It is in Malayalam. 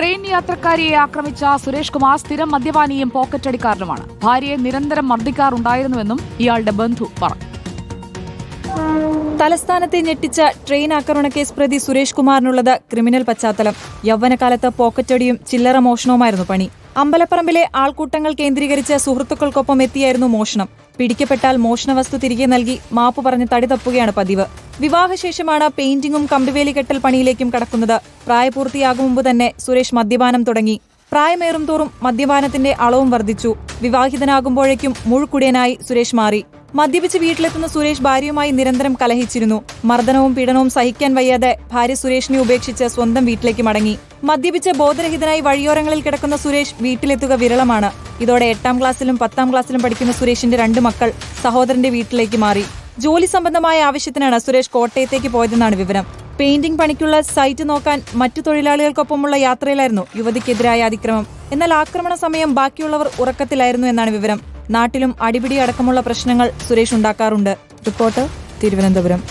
ട്രെയിൻ യാത്രക്കാരിയെ ആക്രമിച്ച സുരേഷ് കുമാർ സ്ഥിരം മദ്യപാനിയും പോക്കറ്റടിക്കാരനുമാണ്. ഭാര്യയെ നിരന്തരം മർദ്ദിക്കാറുണ്ടായിരുന്നുവെന്നും ഇയാളുടെ ബന്ധു പറഞ്ഞു. തലസ്ഥാനത്തെ ഞെട്ടിച്ച ട്രെയിൻ ആക്രമണ കേസ് പ്രതി സുരേഷ് കുമാറിനുള്ളത് ക്രിമിനൽ പശ്ചാത്തലം. യൗവനകാലത്ത് പോക്കറ്റടിയും ചില്ലറ മോഷണവുമായിരുന്നു പണി. അമ്പലപ്പറമ്പിലെ ആൾക്കൂട്ടങ്ങൾ കേന്ദ്രീകരിച്ച സുഹൃത്തുക്കൾക്കൊപ്പം എത്തിയായിരുന്നു മോഷണം. പിടിക്കപ്പെട്ടാൽ മോഷണവസ്തു തിരികെ നൽകി മാപ്പ് പറഞ്ഞ് തടി തപ്പുകയാണ് പതിവ്. വിവാഹശേഷമാണ് പെയിന്റിങ്ങും കമ്പിവേലി കെട്ടൽ പണിയിലേക്കും കടക്കുന്നത്. പ്രായപൂർത്തിയാകും മുമ്പ് തന്നെ സുരേഷ് മദ്യപാനം തുടങ്ങി. പ്രായമേറും തോറും മദ്യപാനത്തിന്റെ അളവും വർദ്ധിച്ചു. വിവാഹിതനാകുമ്പോഴേക്കും മുഴുക്കുടിയനായി സുരേഷ് മാറി. മദ്യപിച്ച് വീട്ടിലെത്തുന്ന സുരേഷ് ഭാര്യയുമായി നിരന്തരം കലഹിച്ചിരുന്നു. മർദ്ദനവും പീഡനവും സഹിക്കാൻ വയ്യാതെ ഭാര്യ സുരേഷിനെ ഉപേക്ഷിച്ച് സ്വന്തം വീട്ടിലേക്ക് മടങ്ങി. മദ്യപിച്ച് ബോധരഹിതനായി വഴിയോരങ്ങളിൽ കിടക്കുന്ന സുരേഷ് വീട്ടിലെത്തുക വിരളമാണ്. ഇതോടെ എട്ടാം ക്ലാസ്സിലും പത്താം ക്ലാസ്സിലും പഠിക്കുന്ന സുരേഷിന്റെ രണ്ട് മക്കൾ സഹോദരന്റെ വീട്ടിലേക്ക് മാറി. ജോലി സംബന്ധമായ ആവശ്യത്തിനാണ് സുരേഷ് കോട്ടയത്തേക്ക് പോയതെന്നാണ് വിവരം. പെയിന്റിംഗ് പണിക്കുള്ള സൈറ്റ് നോക്കാൻ മറ്റു തൊഴിലാളികൾക്കൊപ്പമുള്ള യാത്രയിലായിരുന്നു യുവതിക്കെതിരായ അതിക്രമം. എന്നാൽ ആക്രമണ സമയം ബാക്കിയുള്ളവർ ഉറക്കത്തിലായിരുന്നു എന്നാണ് വിവരം. നാട്ടിലും അടിപിടി അടക്കമുള്ള പ്രശ്നങ്ങൾ സുരേഷ് ഉണ്ടാക്കാറുണ്ട്. റിപ്പോർട്ട് തിരുവനന്തപുരം.